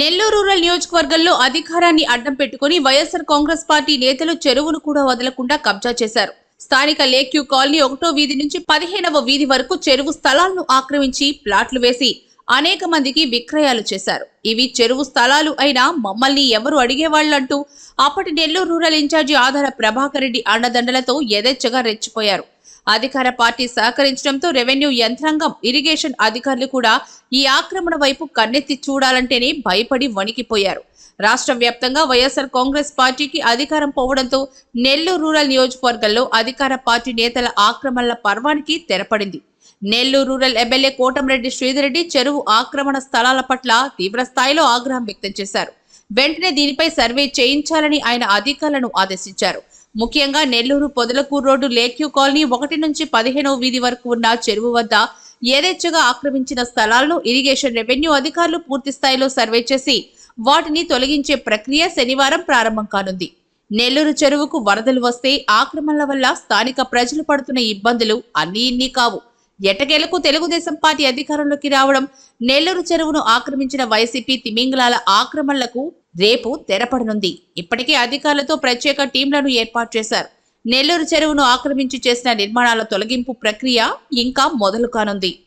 Nellore rural నియోజకవర్గంలో అధికారాన్ని అడ్డం పెట్టుకుని వైఎస్ఆర్ కాంగ్రెస్ పార్టీ నేతలు చెరువును కూడా వదలకుండా కబ్జా చేశారు. స్థానిక లేక్యూ కాలనీ ఒకటో వీధి నుంచి పదిహేనవ వీధి వరకు చెరువు స్థలాలను ఆక్రమించి ప్లాట్లు వేసి అనేక మందికి విక్రయాలు చేశారు. ఇవి చెరువు స్థలాలు అయినా మమ్మల్ని ఎవరు అడిగేవాళ్ళంటూ అప్పటి నెల్లూరు రూరల్ ఇన్ఛార్జి ఆధార ప్రభాకర్ రెడ్డి అండదండలతో యథేచ్ఛగా రెచ్చిపోయారు. అధికార పార్టీ సహకరించడంతో రెవెన్యూ యంత్రాంగం ఇరిగేషన్ అధికారులు కూడా ఈ ఆక్రమణ వైపు కన్నెత్తి చూడాలంటేనే భయపడి వణికిపోయారు. రాష్ట్ర వ్యాప్తంగా వైఎస్ఆర్ కాంగ్రెస్ పార్టీకి అధికారం పోవడంతో నెల్లూరు రూరల్ నియోజకవర్గంలో అధికార పార్టీ నేతల ఆక్రమణల పర్వానికి తెరపడింది. నెల్లూరు రూరల్ ఎమ్మెల్యే కోటంరెడ్డి శ్రీధరెడ్డి చెరువు ఆక్రమణ స్థలాల పట్ల తీవ్రస్థాయిలో ఆగ్రహం వ్యక్తం చేశారు. వెంటనే దీనిపై సర్వే చేయించాలని ఆయన అధికారులను ఆదేశించారు. ముఖ్యంగా Nellore Podalakuru road lake view colony ఒకటి నుంచి పదిహేనవ వీధి వరకు ఉన్న చెరువు వద్ద యథేచ్ఛగా ఆక్రమించిన స్థలాలను ఇరిగేషన్ రెవెన్యూ అధికారులు పూర్తి స్థాయిలో సర్వే చేసి వాటిని తొలగించే ప్రక్రియ శనివారం ప్రారంభం కానుంది. నెల్లూరు చెరువుకు వరదలు వస్తే ఆక్రమణల వల్ల స్థానిక ప్రజలు పడుతున్న ఇబ్బందులు అన్నీ ఇన్ని కావు. ఎటకేలకు తెలుగుదేశం పార్టీ అధికారంలోకి రావడం నెల్లూరు చెరువును ఆక్రమించిన వైసీపీ తిమింగలాల ఆక్రమణలకు రేపు తెరపడనుంది. ఇప్పటికే అధికారులతో ప్రత్యేక టీంలను ఏర్పాటు చేశారు. నెల్లూరు చెరువును ఆక్రమించి చేసిన నిర్మాణాల తొలగింపు ప్రక్రియ ఇంకా మొదలు కానుంది.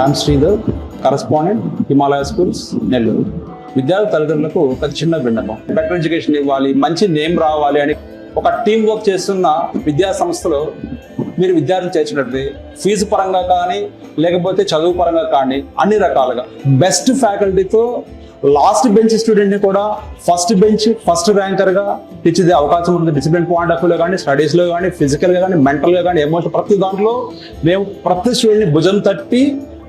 I am Sridhar correspondent Himalaya schools Nellore విద్యార్థి తల్లిదండ్రులకు ఒక చిన్న విన్నపం. బెటర్ ఎడ్యుకేషన్ ఇవ్వాలి మంచి నేమ్ రావాలి అని ఒక టీం వర్క్ చేస్తున్న విద్యా సంస్థలో మీరు విద్యార్థులు చేర్చినట్టు ఫీజు పరంగా కానీ లేకపోతే చదువు పరంగా కానీ అన్ని రకాలుగా. బెస్ట్ ఫ్యాకల్టీతో లాస్ట్ బెంచ్ స్టూడెంట్ని కూడా ఫస్ట్ బెంచ్ ఫస్ట్ ర్యాంకర్గా తెచ్చేదే అవకాశం ఉంది. డిసిప్లిన్ పాయింట్ ఆఫ్ వ్యూలో కానీ స్టడీస్లో కానీ ఫిజికల్గా కానీ మెంటల్గా కానీ ఎమోషన్ ప్రతి దాంట్లో మేము ప్రతి స్టూడెంట్ని భుజం తట్టి